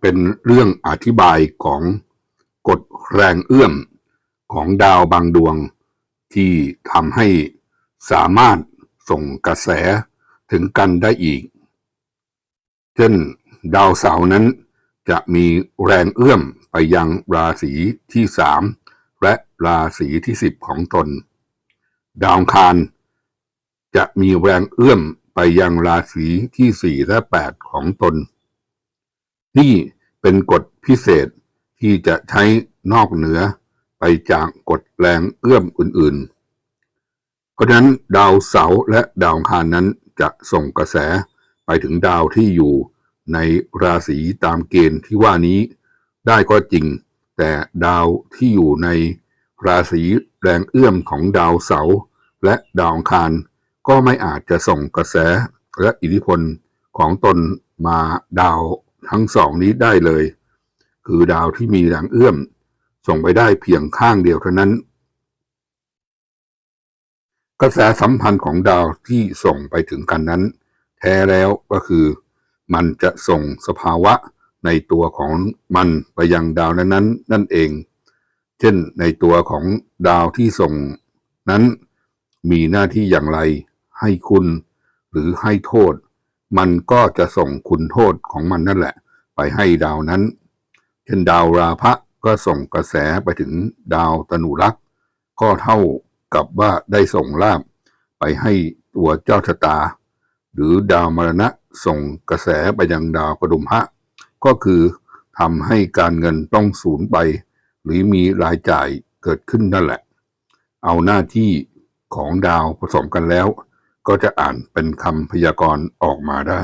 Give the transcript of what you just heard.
เป็นเรื่องอธิบายของกฎแรงเอื้อมของดาวบางดวง ที่ทำให้สามารถส่งกระแสถึงกันได้อีก เช่น ดาวเสาร์นั้นจะมีแรงเอื้อมไปยังราศีที่สามและราศีที่สิบของตน ดาวคารจะมีแรงเอื้อมไปยังราศีที่สี่และแปดของตน นี่เป็นกฎพิเศษที่จะใช้นอกเหนือไปจากกฎแรงเอื้อมอื่นๆ เพราะฉะนั้นดาวเสาร์และดาวคารนั้นจะส่งกระแสไปถึงดาวที่อยู่ในราศีตามเกณฑ์ที่ว่านี้ได้ก็จริง แต่ดาวที่อยู่ในราศีแรงเอื้อมของดาวเสาร์และดาวคารก็ไม่อาจจะส่งกระแสและอิทธิพลของตนมาดาว ทั้งสองนี้ได้เลย คือดาวที่มีแรงเอื้อม ส่งไปได้เพียงข้างเดียวเท่านั้น กระแสสัมพันธ์ของดาวที่ส่งไปถึงกันนั้น แท้แล้วก็คือ มันจะส่งสภาวะในตัวของมันไปยังดาวนั้นๆนั่นเอง เช่นในตัวของดาวที่ส่งนั้นมีหน้าที่อย่างไร ให้คุณ หรือให้โทษ มันก็จะส่งคุณโทษของมันนั่นแหละ ไปให้ดาวนั้น เช่นดาวราพะก็ส่งกระแสไปถึงดาวตนุรักษ์ก็เท่ากับว่าได้ส่งลาบไปให้ตัวเจ้าชะตา หรือดาวมรณะส่งกระแสไปยังดาวกระดุมพะก็คือทำให้การเงินต้องสูญไป หรือมีรายจ่ายเกิดขึ้นนั่นแหละ เอาหน้าที่ของดาวผสมกันแล้ว ก็จะอ่านเป็นคำพยากรณ์ออกมาได้